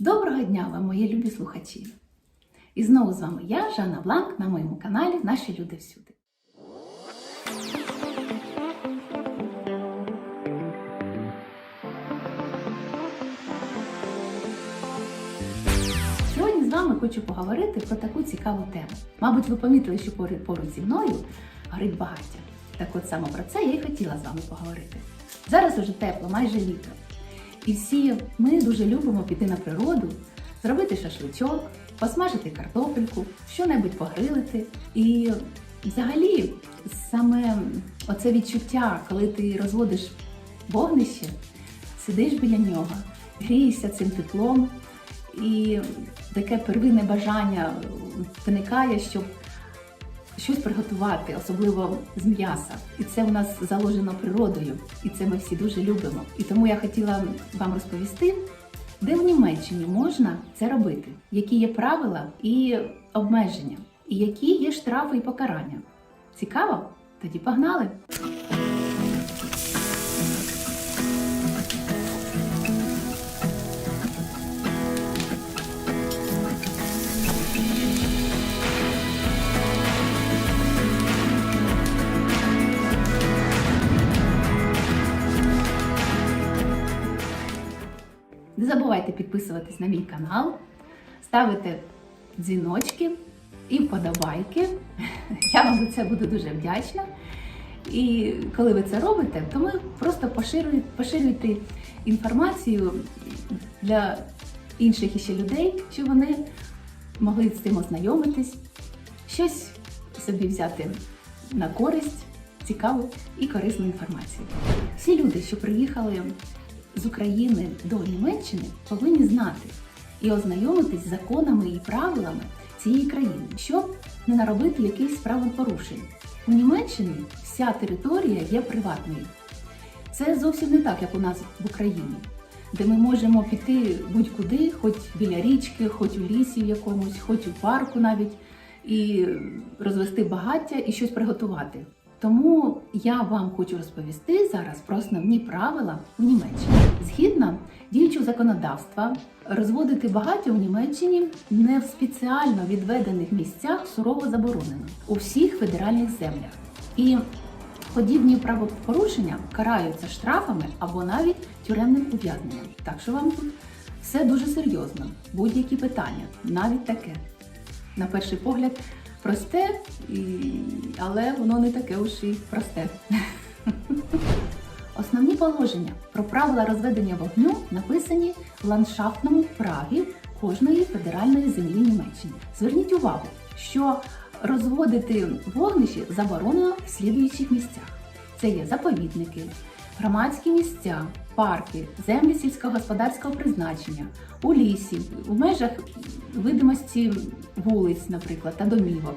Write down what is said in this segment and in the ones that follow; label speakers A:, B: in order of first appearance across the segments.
A: Доброго дня вам, мої любі слухачі! І знову з вами я, Жанна Бланк, на моєму каналі Наші люди всюди. Сьогодні з вами хочу поговорити про таку цікаву тему. Мабуть, ви помітили, що поруч зі мною горить багаття. Так от саме про це я і хотіла з вами поговорити. Зараз уже тепло, майже літо. І всі ми дуже любимо піти на природу, зробити шашличок, посмажити картопельку, що-небудь погрилити. І взагалі саме оце відчуття, коли ти розводиш вогнище, сидиш біля нього, грієшся цим теплом, і таке первинне бажання виникає, щоб щось приготувати, особливо з м'яса. І це у нас заложено природою, і це ми всі дуже любимо. І тому я хотіла вам розповісти, де в Німеччині можна це робити, які є правила і обмеження, і які є штрафи і покарання. Цікаво? Тоді погнали! Забувайте підписуватись на мій канал, ставити дзвіночки і вподобайки. Я вам за це буду дуже вдячна. І коли ви це робите, то ми просто поширюєте, інформацію для інших іще людей, щоб вони могли з цим ознайомитись, щось собі взяти на користь, цікаву і корисну інформацію. Всі люди, що приїхали з України до Німеччини, повинні знати і ознайомитись з законами і правилами цієї країни, щоб не наробити якихось правопорушень. У Німеччині вся територія є приватною. Це зовсім не так, як у нас в Україні, де ми можемо піти будь-куди, хоч біля річки, хоч у лісі якомусь, хоч у парку навіть, і розвести багаття і щось приготувати. Тому я вам хочу розповісти зараз про основні правила у Німеччині. Згідно діючого законодавства, розводити багаття у Німеччині не в спеціально відведених місцях сурово заборонено у всіх федеральних землях. І подібні правопорушення караються штрафами або навіть тюремним ув'язненням. Так що вам тут все дуже серйозно. Будь-які питання, навіть таке. На перший погляд, просте, але воно не таке уж і просте. Основні положення про правила розведення вогню написані в ландшафтному праві кожної федеральної землі Німеччини. Зверніть увагу, що розводити вогнище заборонено в слідуючих місцях: це є заповідники, громадські місця, парки, землі сільськогосподарського призначення, у лісі, в межах видимості вулиць, наприклад, та домівок.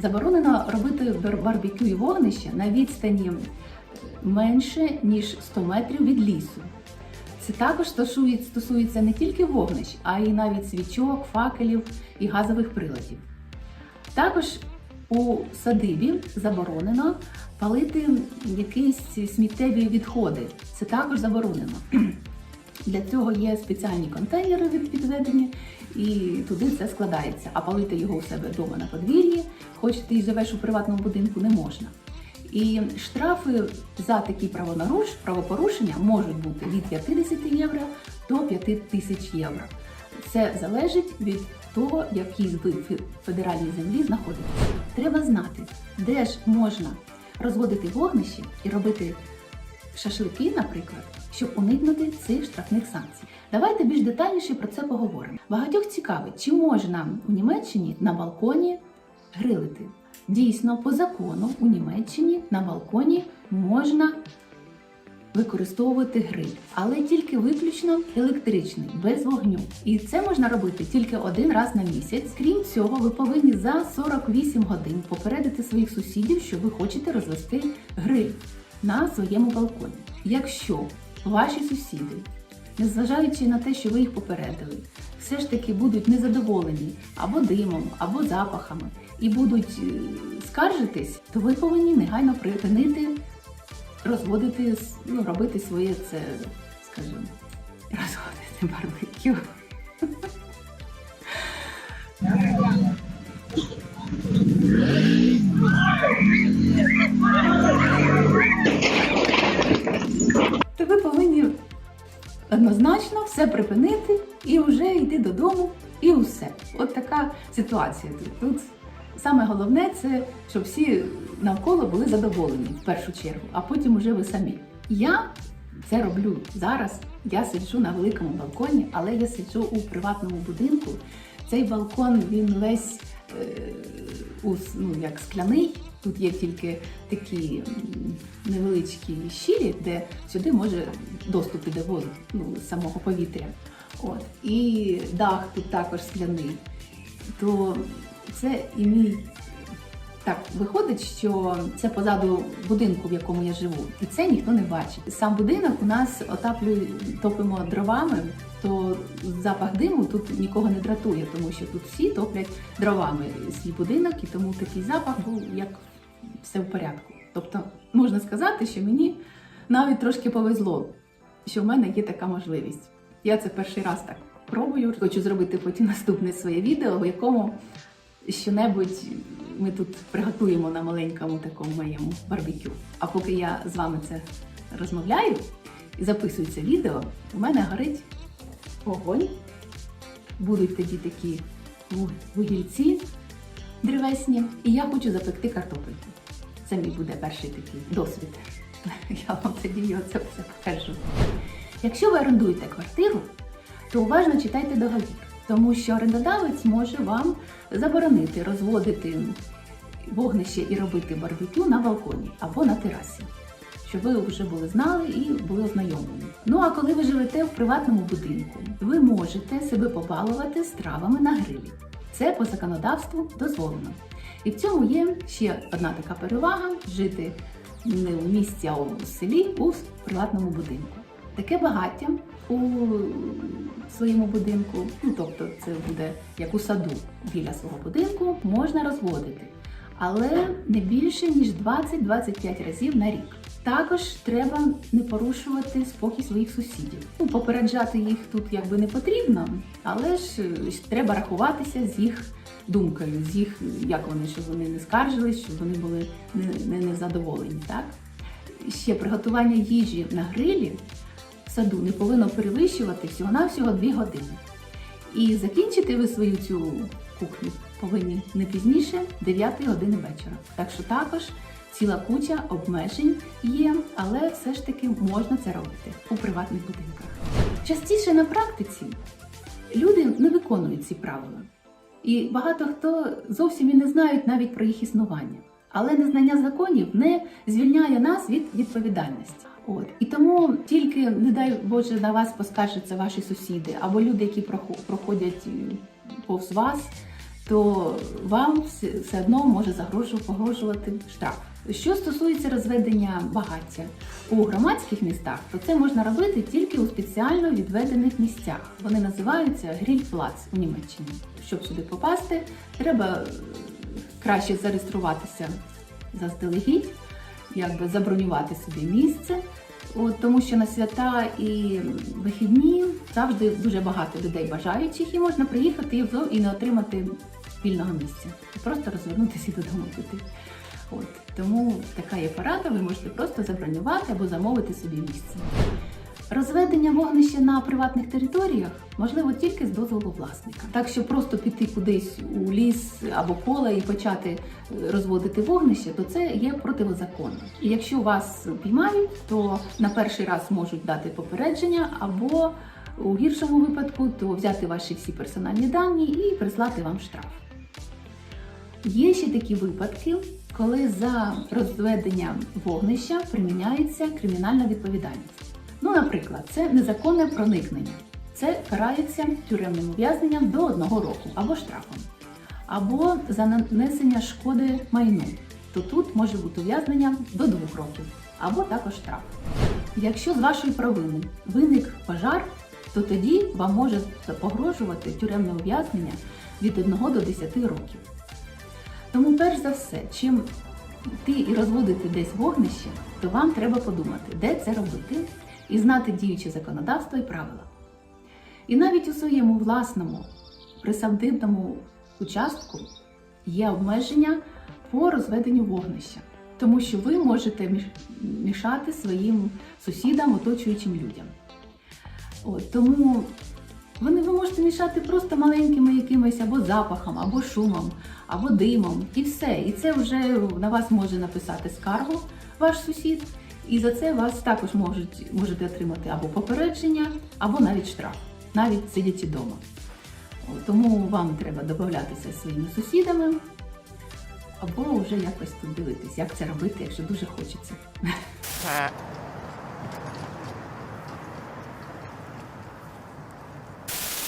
A: Заборонено робити бар- барбекю і вогнище на відстані менше ніж 100 метрів від лісу. Це також стосується не тільки вогнищ, а й навіть свічок, факелів і газових приладів. Також у садибі заборонено палити якісь сміттєві відходи. Це також заборонено. Для цього є спеціальні контейнери від- підведені, і туди це складається. А палити його у себе вдома на подвір'ї, хоч ти живеш у приватному будинку, не можна. І штрафи за такі правонаруш, правопорушення можуть бути від 50 євро до 5 тисяч євро. Це залежить від того, якій ви фе- федеральній землі знаходитесь. Треба знати, де ж можна розводити вогнище і робити шашлики, наприклад, щоб уникнути цих штрафних санкцій. Давайте більш детальніше про це поговоримо. Багатьох цікавить, чи можна у Німеччині на балконі грилити. Дійсно, по закону у Німеччині на балконі можна використовувати гриль, але тільки виключно електричний, без вогню. І це можна робити тільки один раз на місяць. Крім цього, ви повинні за 48 годин попередити своїх сусідів, що ви хочете розвести гриль на своєму балконі. Якщо ваші сусіди, незважаючи на те, що ви їх попередили, все ж таки будуть незадоволені або димом, або запахами, і будуть е, скаржитись, то ви повинні негайно припинити розводити, ну, робити своє це, скажімо, розводити барбекю. То ви повинні однозначно все припинити і вже йти додому, і все. От така ситуація тут. Саме головне це, щоб всі навколо були задоволені в першу чергу, а потім уже ви самі. Я це роблю зараз. Я сиджу на великому балконі, але я сиджу у приватному будинку. Цей балкон він весь е, у, ну, як скляний. Тут є тільки такі невеличкі щілі, де сюди може доступ іде воду, ну, самого повітря. От. І дах тут також скляний. То це і мій так виходить, що це позаду будинку, в якому я живу, і це ніхто не бачить. Сам будинок у нас отаплює, топимо дровами, то запах диму тут нікого не дратує, тому що тут всі топлять дровами свій будинок, і тому такий запах був як все в порядку. Тобто можна сказати, що мені навіть трошки повезло, що в мене є така можливість. Я це перший раз так пробую. Хочу зробити потім наступне своє відео, в якому що-небудь ми тут приготуємо на маленькому такому моєму барбекю. А поки я з вами це розмовляю і записую це відео, у мене горить вогонь. Будуть тоді такі ву- вугільці древесні, і я хочу запекти картопельку. Це мій буде перший такий досвід. Я вам тоді його це все покажу. Якщо ви орендуєте квартиру, то уважно читайте договір, тому що орендодавець може вам заборонити розводити вогнище і робити барбекю на балконі або на терасі, щоб ви вже були знали і були ознайомлені. Ну а коли ви живете в приватному будинку, ви можете себе побалувати стравами на грилі. Це по законодавству дозволено. І в цьому є ще одна така перевага жити не в місті, а у селі у приватному будинку. Таке багаття у своєму будинку, ну тобто це буде як у саду біля свого будинку, можна розводити, але не більше ніж 20-25 разів на рік. Також треба не порушувати спокій своїх сусідів. Ну, попереджати їх тут якби не потрібно, але ж е, треба рахуватися з їх думкою, з їх, як вони, щоб вони не скаржились, щоб вони були не, не незадоволені. Так? Ще приготування їжі на грилі саду не повинно перевищувати всього-навсього 2 години. І закінчити ви свою цю кухню повинні не пізніше 9 години вечора. Так що також ціла куча обмежень є, але все ж таки можна це робити у приватних будинках. Частіше на практиці люди не виконують ці правила. І багато хто зовсім і не знають навіть про їх існування. Але незнання законів не звільняє нас від відповідальності. От і тому тільки не дай Боже на вас поскаржаться ваші сусіди або люди, які проходять повз вас, то вам все, одно може погрожувати штраф. Що стосується розведення багаття у громадських містах, то це можна робити тільки у спеціально відведених місцях. Вони називаються грільплац у Німеччині. Щоб сюди попасти, треба краще зареєструватися заздалегідь, якби забронювати собі місце. От, тому що на свята і вихідні завжди дуже багато людей бажаючих, і можна приїхати і не отримати вільного місця. Просто розвернутися і додому піти. От, тому така є порада, ви можете просто забронювати або замовити собі місце. Розведення вогнища на приватних територіях можливо тільки з дозволу власника. Так що просто піти кудись у ліс або поле і почати е, розводити вогнище, то це є протизаконно. І якщо вас піймають, то на перший раз можуть дати попередження або у гіршому випадку то взяти ваші всі персональні дані і прислати вам штраф. Є ще такі випадки, коли за розведення вогнища приміняється кримінальна відповідальність. Ну, наприклад, це незаконне проникнення. Це карається тюремним ув'язненням до одного року або штрафом, або за нанесення шкоди майну. То тут може бути ув'язнення до двох років, або також штраф. Якщо з вашої провини виник пожар, то тоді вам може погрожувати тюремне ув'язнення від 1 до 10 років. Тому, перш за все, чим йти і розводити десь вогнище, то вам треба подумати, де це робити, і знати діюче законодавство і правила. І навіть у своєму власному присадибному участку є обмеження по розведенню вогнища, тому що ви можете мішати своїм сусідам, оточуючим людям. От, тому вони ви можете мішати просто маленькими якимись або запахом, або шумом, або димом, і все. І це вже на вас може написати скаргу ваш сусід, і за це вас також можуть, можете отримати або попередження, або навіть штраф, навіть сидячи вдома. Тому вам треба зі своїми сусідами, або вже якось тут дивитись, як це робити, якщо дуже хочеться.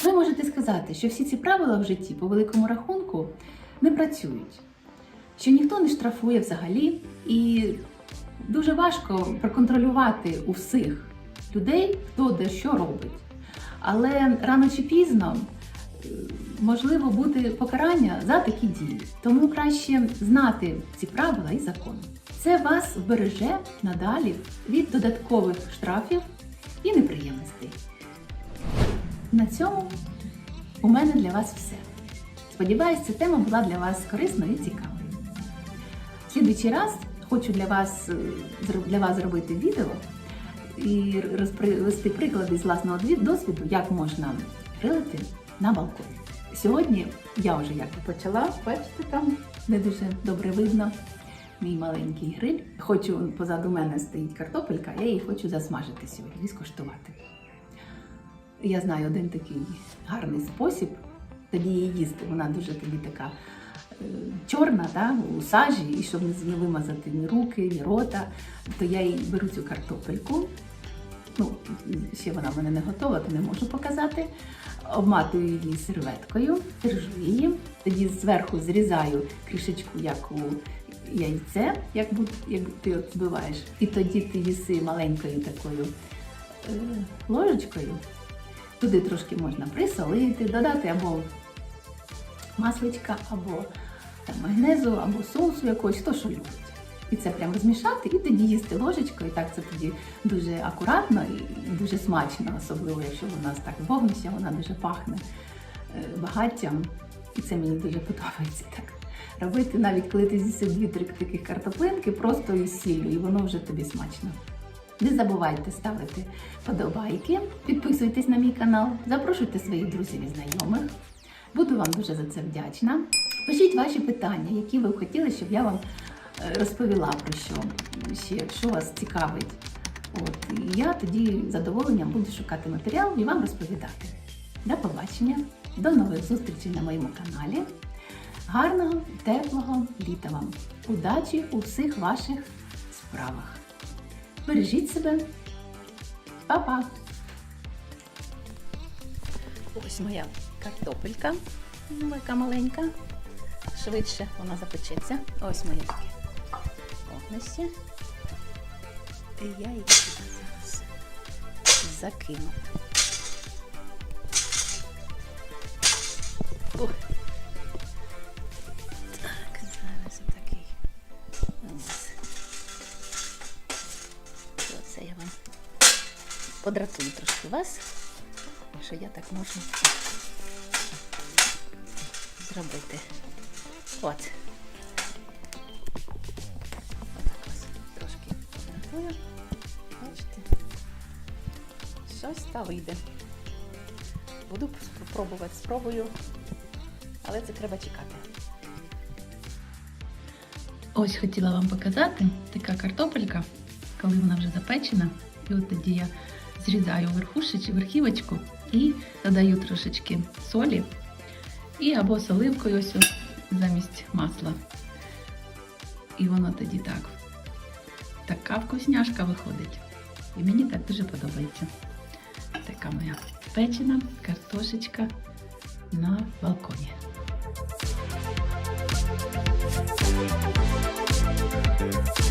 A: Ви можете сказати, що всі ці правила в житті по великому рахунку не працюють, що ніхто не штрафує взагалі, і дуже важко проконтролювати у всіх людей, хто де що робить. Але рано чи пізно е, можливо буде покарання за такі дії. Тому краще знати ці правила і закони. Це вас вбереже надалі від додаткових штрафів і неприємностей. На цьому у мене для вас все. Сподіваюсь, ця тема була для вас корисною і цікавою. В слідуючий раз хочу для вас, е, для вас зробити відео і розповісти приклади з власного досвіду, як можна грилити на балконі. Сьогодні я вже як почала, бачите, там не дуже добре видно мій маленький гриль. Хочу позаду мене стоїть картопелька, я її хочу засмажити сьогодні і скуштувати. Я знаю один такий гарний спосіб тоді її їсти. Вона дуже тоді така чорна, да, у сажі, і щоб не вимазати ні руки, ні рота, то я їй беру цю картопельку. Ну, ще вона в мене не готова, то не можу показати. Обматую її серветкою, держу її, тоді зверху зрізаю кришечку, як у яйце, як, як ти от збиваєш. І тоді ти їси маленькою такою е, ложечкою. Туди трошки можна присолити, додати або масличка, або там, магнезу, або соусу якогось, хто що любить. І це прям розмішати, і тоді їсти ложечкою. І так це тоді дуже акуратно і дуже смачно, особливо якщо у нас так вогнище, вона дуже пахне е, багаттям. І це мені дуже подобається так. Робити, навіть коли ти з'їси дві-три таких картоплинки, просто із сіллю, і воно вже тобі смачно. Не забувайте ставити подобайки, підписуйтесь на мій канал, запрошуйте своїх друзів і знайомих. Буду вам дуже за це вдячна. Пишіть ваші питання, які ви хотіли, щоб я вам е, розповіла про що ще, що вас цікавить. От, і я тоді задоволенням буду шукати матеріал і вам розповідати. До побачення, до нових зустрічей на моєму каналі. Гарного, теплого літа вам! Удачі у всіх ваших справах! Бережіть себе. Па-па! Ось моя картопелька, яка маленька. Швидше вона запечеться. Ось таке вогнище. І я її зараз закину. Ух. Так, зараз отакий. Ось. Оце я вам подратую трошки вас, що я так можу зробити. От. Трошки подратую. Бачите? Щось та вийде. Буду спробувати, спробую, але це треба чекати. Ось хотіла вам показати така картопелька, коли вона вже запечена. І от тоді я зрізаю верхушеч, верхівочку і додаю трошечки солі і або соливкою ось замість масла. І воно тоді так. Така вкусняшка виходить. І мені так дуже подобається. Така моя печена картошечка на балконі. Thank you.